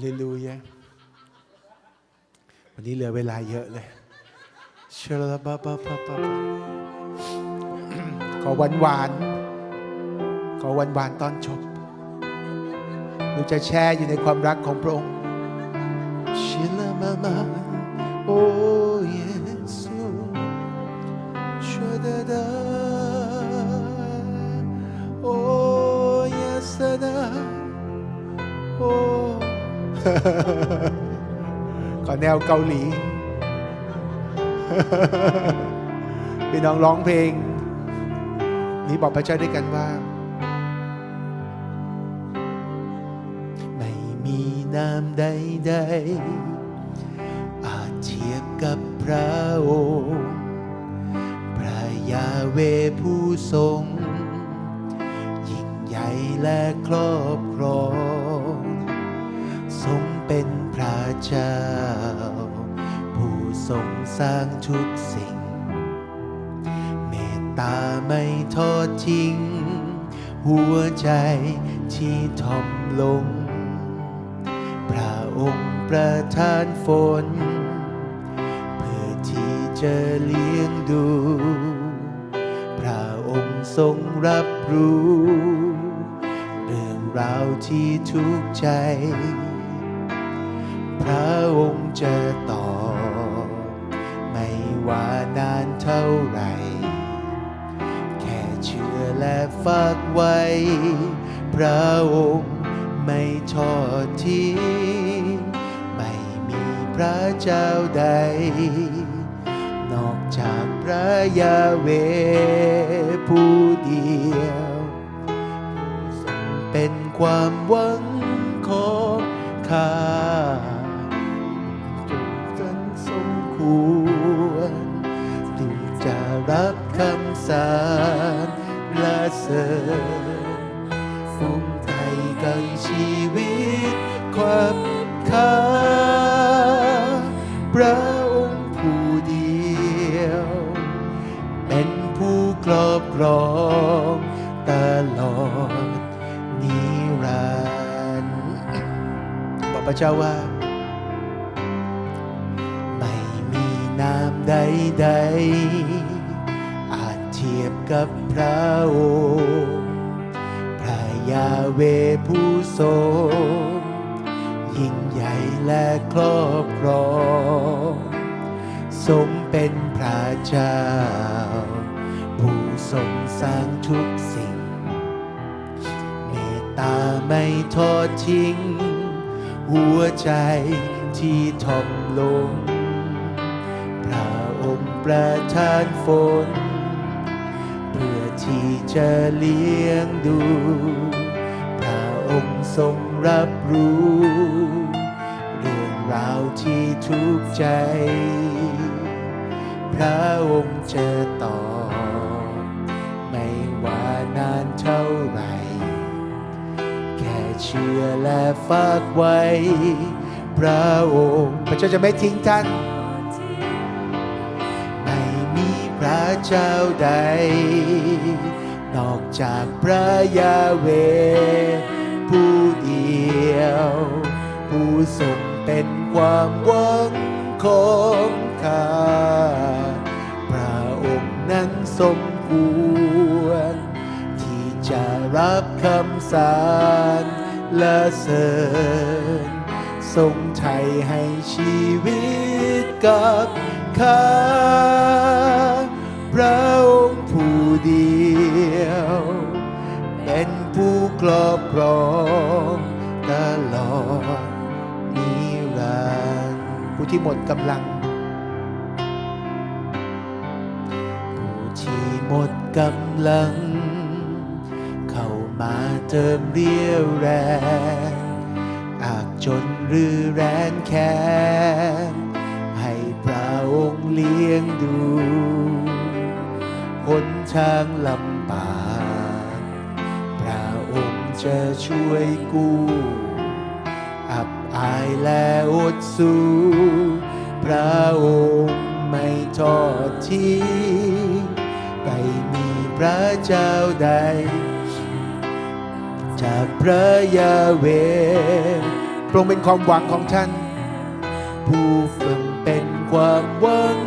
เลลูยาวันนี้เหลือเวลาเยอะเลยเชลาบาบาบาบาขอหวานหวานขอหวานหวานตอนจบเราจะแช่อยู่ในความรักของพระองค์ชิลามามาโอ้ ขอแนวเกาหลี พี่น้องร้องเพลง นี้บอกพระเจ้าด้วยกันว่า ไม่มีน้ำใดๆ อาจเทียบกับพระองค์พระยาเวผู้ทรง ยิ่งใหญ่และครอบครอง เจ้า ผู้ทรงสร้างทุกสิ่ง เมตตาไม่ทอดทิ้ง หัวใจที่ทอมลง พระองค์ประทานฝน เพื่อที่จะเลี้ยงดู พระองค์ทรงรับรู้ เรื่องราวที่ทุกข์ใจ พระองค์จะตอบไม่ว่านานเท่าไหร่ แค่เชื่อและฝากไว้ พระองค์ไม่ทอดทิ้งไม่มีพระเจ้าใด นอกจากพระยาเวผู้เดียวทรงเป็นความหวังของข้า คำสาปและเสริญฟุ้งไทยกันชีวิตความค่าพระองค์ผู้เดียว เป็นผู้ครอบครองตลอดนิรันดร์บอกพระเจ้าว่า ไม่มีน้ำใดๆ กับพระองค์พระยาเวผู้ทรงยิ่งใหญ่และครอบครองทรงเป็นพระเจ้า ผู้ทรงสร้างทุกสิ่ง เมตตาไม่ทอดทิ้ง หัวใจที่ทอมลง พระองค์ประทานฝน ที่จะเลี้ยงดูพระองค์ทรงรับรู้ เรื่องราวที่ทุกข์ใจ พระองค์จะตอบไม่ว่านานเท่าไหร่ แค่เชื่อและฝากไว้ พระองค์พระเจ้าจะไม่ทิ้งท่าน เจ้าใด นอกจากพระยาเว ผู้เดียว ผู้ทรงเป็นความหวังของข้าพระองค์นั้นสมควร ที่จะรับคำสารและเสริญทรงไทยให้ชีวิตกับข้า พระองค์ผู้เดียว เป็นผู้ครอบครองตลอดนิรันดร์ผู้ที่หมดกำลัง ผู้ที่หมดกำลัง เข้ามาเติมเรียวแรงอาจจนหรือแรนแค้นให้พระองค์เลี้ยงดู หนทางลำบากพระองค์จะช่วยกู้อับอายและอดสู้พระองค์ไม่ทอดทิ้งไม่มีพระเจ้าใด จากพระยาเวพระองค์เป็นความหวังของฉันผู้ฝึกเป็นความหวัง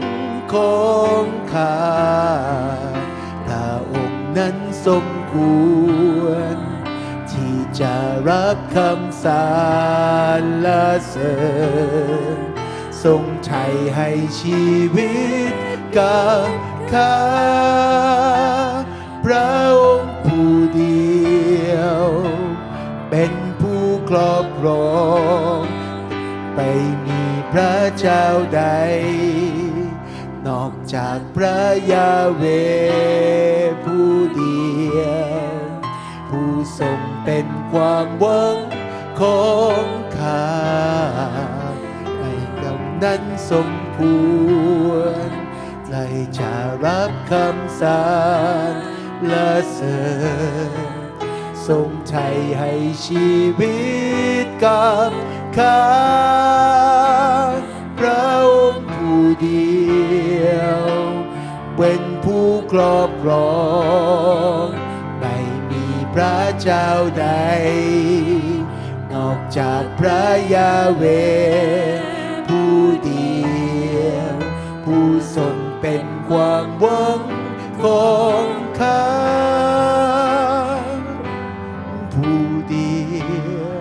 ของข้า สมควร ที่จะรับคำสารรเสริญทรงไถ่ให้ชีวิตกับข้าพระองค์ผู้เดียว เป็นผู้ครอบครองไปมีพระเจ้าใด นอกจากพระยาเวผู้เดียว เป็นความหวังของข้าให้ดังนั้นสมควรเลยจะรับคำสรรและเสริญทรงไถ่ให้ชีวิตกับข้าพระองค์ผู้เดียว เป็นผู้ครอบครอง พระเจ้าใด นอกจากพระยาเว ผู้เดียว ผู้ทรงเป็นความหวังของข้าผู้เดียว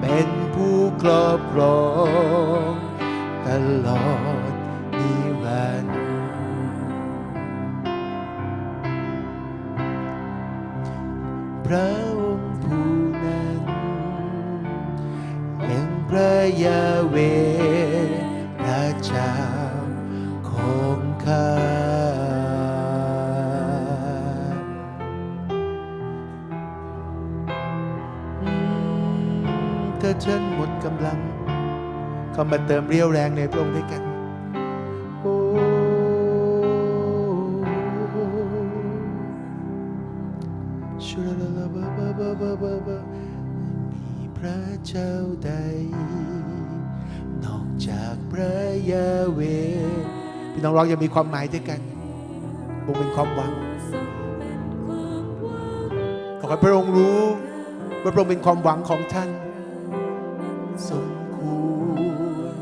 เป็นผู้ครอบ พระองค์ผู้นั้นเป็นพระยาเวพระเจ้าของข้าถ้าฉันหมดกำลัง ก็มาเติมเรี่ยวแรงในพระองค์ด้วยกัน บบบมีพระเจ้าใด นอกจากพระยาเวพี่น้องร้องยังมีความหมายด้วยกันพระองเป็นความหวัง ขอให้พระองค์รู้ว่าพระองค์เป็นความหวังของท่านสมควร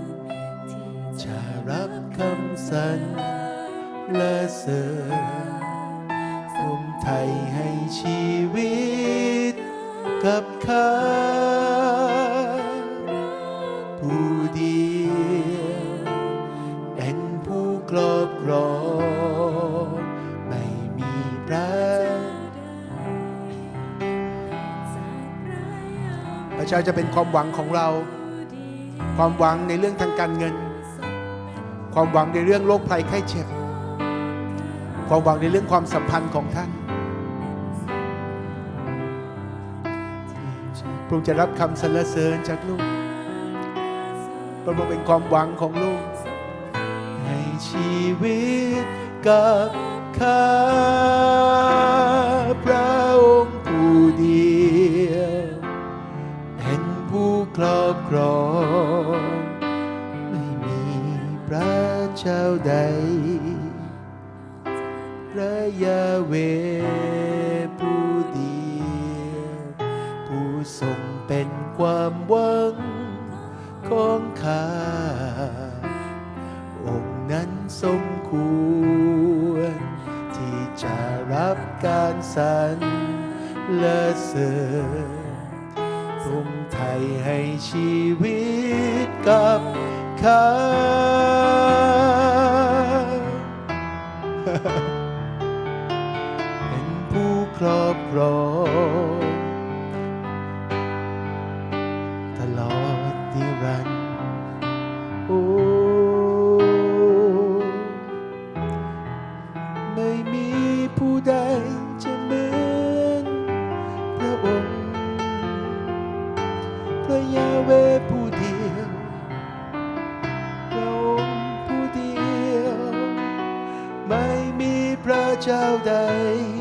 จะรับคำสัญและเสริญทรงไทยให้ชี กับข้าผู้เดียวเป็นผู้ครอบครองไม่มีพระพระเจ้าจะเป็นความหวังของเรา ความหวังในเรื่องทางการเงิน ความหวังในเรื่องโรคภัยไข้เจ็บ ความหวังในเรื่องความสัมพันธ์ของท่าน ระองค์จะรับคำสรรเสริญจากลูก พระองค์เป็นความหวังของลูก ให้ชีวิตกับข้าพระองค์ผู้เดียวเป็นผู้ครอบครอง ไม่มีพระเจ้าใด พระยาเวผู้เดียวผู้ทรง เป็นความหวังของข้า องค์นั้นสมควร ที่จะรับการสรรและเสริญทรงไทยให้ชีวิตกับข้า พร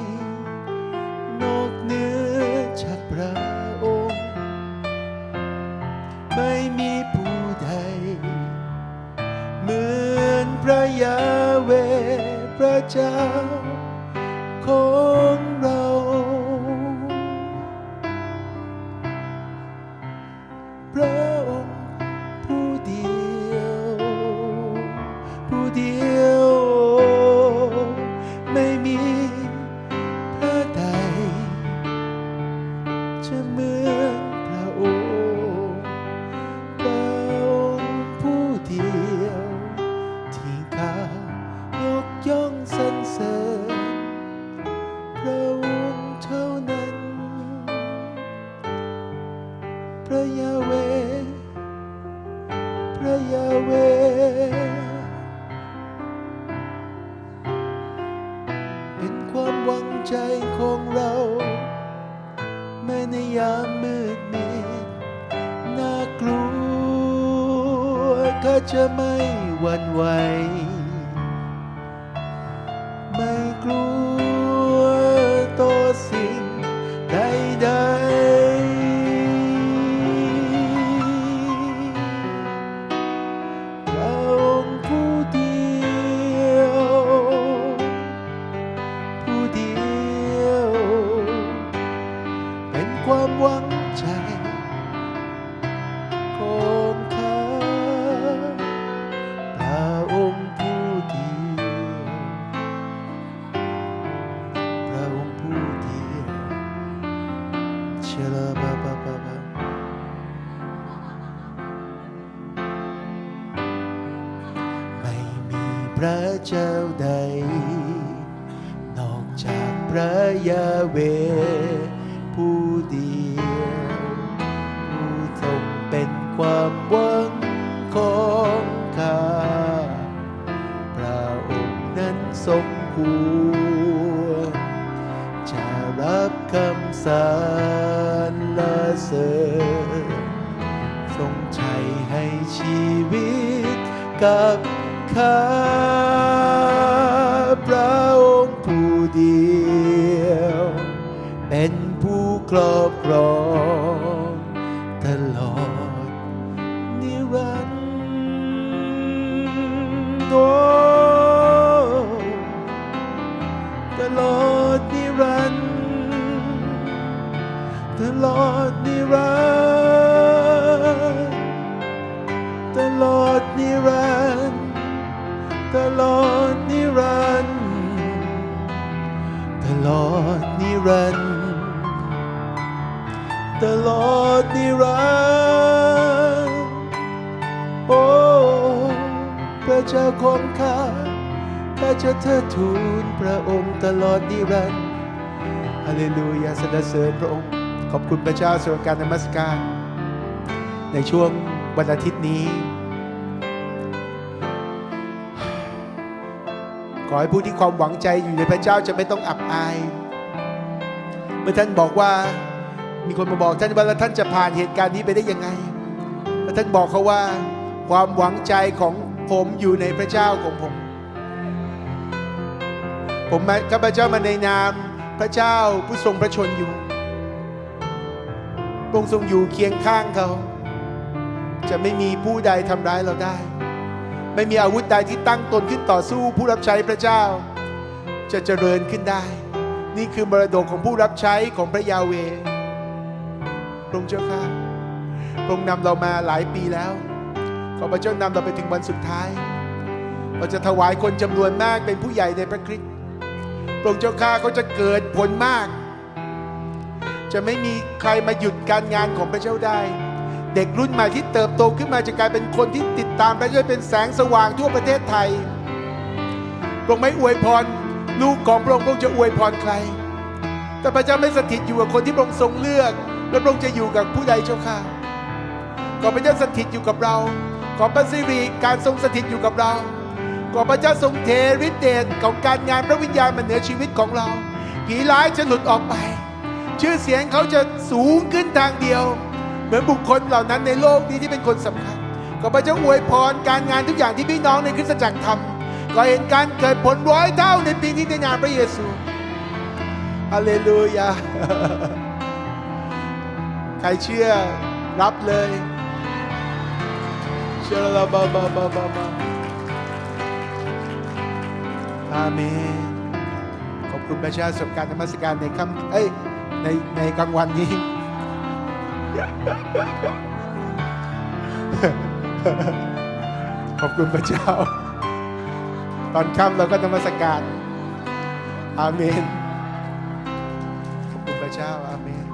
ข้า ระเจ้าใด นอกจากพระยาเวผู้เดียวผู้ทรงเป็นความหวังของข้าพระองค์นั้นสมควรจะรับคำสรรเสริญทรงใจให้ชีวิตกับ ข้าพระองค์ผู้เดียว เป็นผู้ครอบครองตลอดนิรันดร์ตลอดนิรันดร์ตลอดนิรันดร์ตลอดนิรันดร์ ตลอดนิรันดร์ตลอดนิรันดร์ตลอดนิรันดร์โอ้พระเจ้าของข้าข้าจะเทิดทูนพระองค์ตลอดนิรันดร์ฮาเลลูยาสรรเสริญพระองค์ ขอบคุณพระเจ้าสำหรับการนมัสการ ในช่วงวันอาทิตย์นี้ ขอให้ผู้ที่ความหวังใจอยู่ในพระเจ้าจะไม่ต้องอับอาย เมื่อท่านบอกว่ามีคนมาบอกท่านว่าแล้วท่านจะผ่านเหตุการณ์นี้ไปได้ยังไง แล้วท่านบอกเขาว่าความหวังใจของผมอยู่ในพระเจ้าของผม ผมมาข้าพเจ้ามาในนามพระเจ้าผู้ทรงพระชนอยู่พระองค์ทรงอยู่เคียงข้างเขา จะไม่มีผู้ใดทำร้ายเราได้ ไม่มีอาวุธใดที่ตั้งตนขึ้นต่อสู้ผู้รับใช้พระเจ้า จะเจริญขึ้นได้ นี่คือมรดกของผู้รับใช้ของพระยาเวพระองค์เจ้าข้าพระองค์นำเรามาหลายปีแล้ว ขอพระเจ้านำเราไปถึงวันสุดท้าย เราจะถวายคนจำนวนมากเป็นผู้ใหญ่ในพระคริสต์พระองค์เจ้าข้าก็จะเกิดผลมาก จะไม่มีใครมาหยุดการงานของพระเจ้าได้ เด็กรุ่นใหม่ที่เติบโตขึ้นมาจะกลายเป็นคนที่ติดตามพระเจ้าเป็นแสงสว่างทั่วประเทศไทยพระองค์ไม่อวยพรลูกของพระองค์พระองค์จะอวยพรใคร แต่พระเจ้าไม่สถิตอยู่กับคนที่พระองค์ทรงเลือก และพระองค์จะอยู่กับผู้ใดเจ้าข้าขอพระเจ้าสถิตอยู่กับเรา ขอพระสิริการทรงสถิตอยู่กับเรา ขอพระเจ้าทรงเทฤทธิเดชของการงานพระวิญญาณมาเหนือชีวิตของเรา ผีร้ายจะหลุดออกไป ชื่อเสียงเขาจะสูงขึ้นทางเดียว เหมือนบุคคลเหล่านั้นในโลกนี้ที่เป็นคนสำคัญขอพระเจ้าอวยพรการงานทุกอย่างที่พี่น้องในคริสตจักรทำขอเห็นการเกิดผลร้อยเท่าในปีนี้ในนามพระเยซูฮาเลลูยาใครเชื่อรับเลยเชื่อล้วบาบาบาบาบาอาเมนขอบคุณพระเจ้าสำหรับการนมัสการในค่ำเอ้ยในในกลางวันนี้ ขอบคุณพระเจ้า ตอนค่ำเราก็นมัสการ อาเมน ขอบคุณพระเจ้า อาเมน